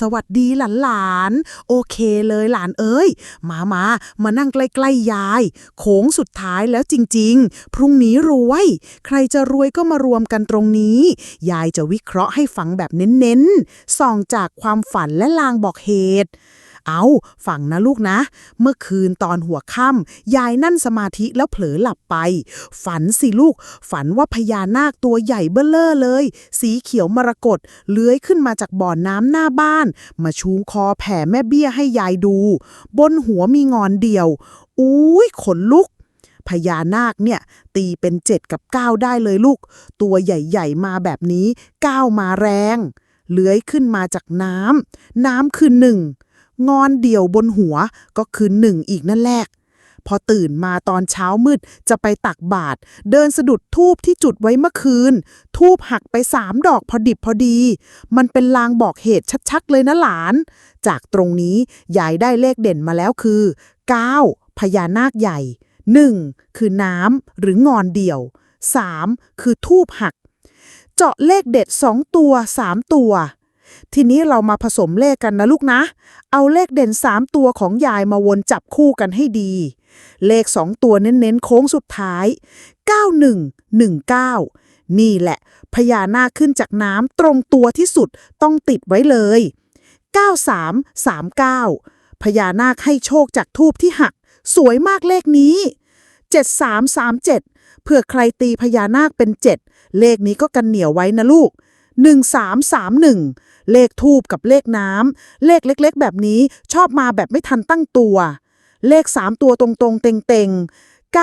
สวัสดีหลานๆโอเคเลยหลานเอ้ย มามามานั่งใกล้ๆยาย โค้งสุดท้ายแล้วจริงๆ พรุ่งนี้รวย ใครจะรวยก็มารวมกันตรงนี้ ยายจะวิเคราะห์ให้ฟังแบบเน้นๆส่องจากความฝันและลางบอกเหตุ เอาฟังนะลูกนะ เมื่อคืนตอนหัวค่ำยายนั่นสมาธิแล้วเผลอหลับไป ฝันสิลูก ฝันว่าพญานาคตัวใหญ่เบ้อเร่อเลย สีเขียวมรกตเลื้อยขึ้นมาจากบ่อน้ำหน้าบ้าน มาชูคอแผ่แม่เบี้ยให้ยายดู บนหัวมีงอนเดียว อุ้ยขนลุกพญานาคเนี่ยตีเป็นเจ็ดกับเก้าได้เลยลูก ตัวใหญ่ๆมาแบบนี้เก้ามาแรง เลื้อยขึ้นมาจากน้ำน้ำคือหนึ่ง งอนเดี่ยวบนหัวก็คือหนึ่งอีกนั่นแหละพอตื่นมาตอนเช้ามืดจะไปตักบาตรเดินสะดุดทูบที่จุดไว้เมื่อคืน ทูบหักไปสามดอกพอดิบพอดี มันเป็นลางบอกเหตุชัดๆเลยนะหลาน จากตรงนี้ยายได้เลขเด่นมาแล้วคือ 9. พญานาคใหญ่ 1. คือน้ำหรืองอนเดี่ยว 3. คือทูบหัก เจาะเลขเด็ด 2 ตัว 3 ตัว ทีนี้เรามาผสมเลขกันนะลูกนะ เอาเลขเด่น 3 ตัวของยายมาวนจับคู่กันให้ดี เลข 2 ตัวเน้นๆโค้งสุดท้าย 9119 นี่แหละ พญานาคขึ้นจากน้ำตรงตัวที่สุดต้องติดไว้เลย 9339 พญานาคให้โชคจากทูบที่หัก สวยมากเลขนี้ 7337 เพื่อใครตีพญานาคเป็น 7 เลขนี้ก็กันเหนียวไว้นะลูก 1331 เลขทูบกับเลขน้ำ เลขเล็กๆ แบบนี้ชอบมาแบบไม่ทันตั้งตัว เลข 3 ตัวตรงๆ เต็งๆ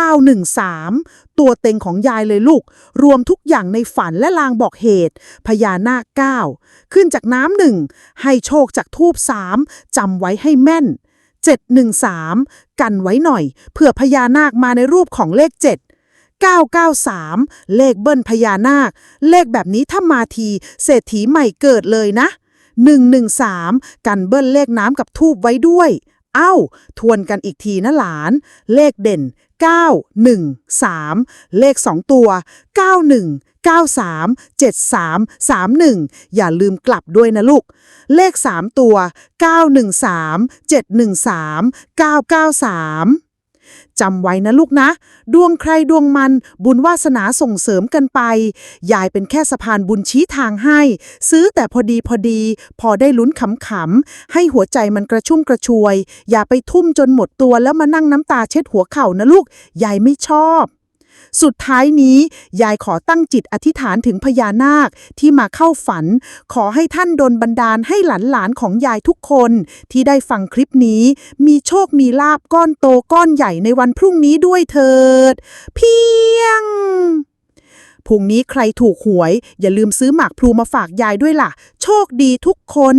913 ตัวเต็งของยายเลยลูก รวมทุกอย่างในฝันและลางบอกเหตุ พญานาค9ขึ้นจากน้ำหนึ่งให้โชคจากทูบ3จำไว้ให้แม่น 713 กันไว้หน่อยเผื่อพญานาคมาในรูปของเลข 7 993 เลขเบิ้ลพญานาค เลขแบบนี้ถ้ามาที เศรษฐีใหม่เกิดเลยนะ 113 กันเบิ้ลเลขน้ำกับทูบไว้ด้วย เอ้า ทวนกันอีกทีนะหลาน เลขเด่น 913 เลข 2 ตัว 91 93 73 31 อย่าลืมกลับด้วยนะลูก เลข 3 ตัว 913 713 993 จำไว้นะลูกนะ ดวงใครดวงมัน บุญวาสนาส่งเสริมกันไป ยายเป็นแค่สะพานบุญชี้ทางให้ ซื้อแต่พอดีพอดี พอได้ลุ้นขำๆ ให้หัวใจมันกระชุ่มกระชวย อย่าไปทุ่มจนหมดตัวแล้วมานั่งน้ำตาเช็ดหัวเข่านะลูก ยายไม่ชอบ สุดท้ายนี้ ยายขอตั้งจิตอธิษฐานถึงพญานาคที่มาเข้าฝัน ขอให้ท่านดลบันดาลให้หลานๆของยายทุกคน ที่ได้ฟังคลิปนี้ มีโชคมีลาบก้อนโตก้อนใหญ่ในวันพรุ่งนี้ด้วยเถิด เพียงพรุ่งนี้ใครถูกหวย อย่าลืมซื้อหมากพลูมาฝากยายด้วยล่ะ โชคดีทุกคน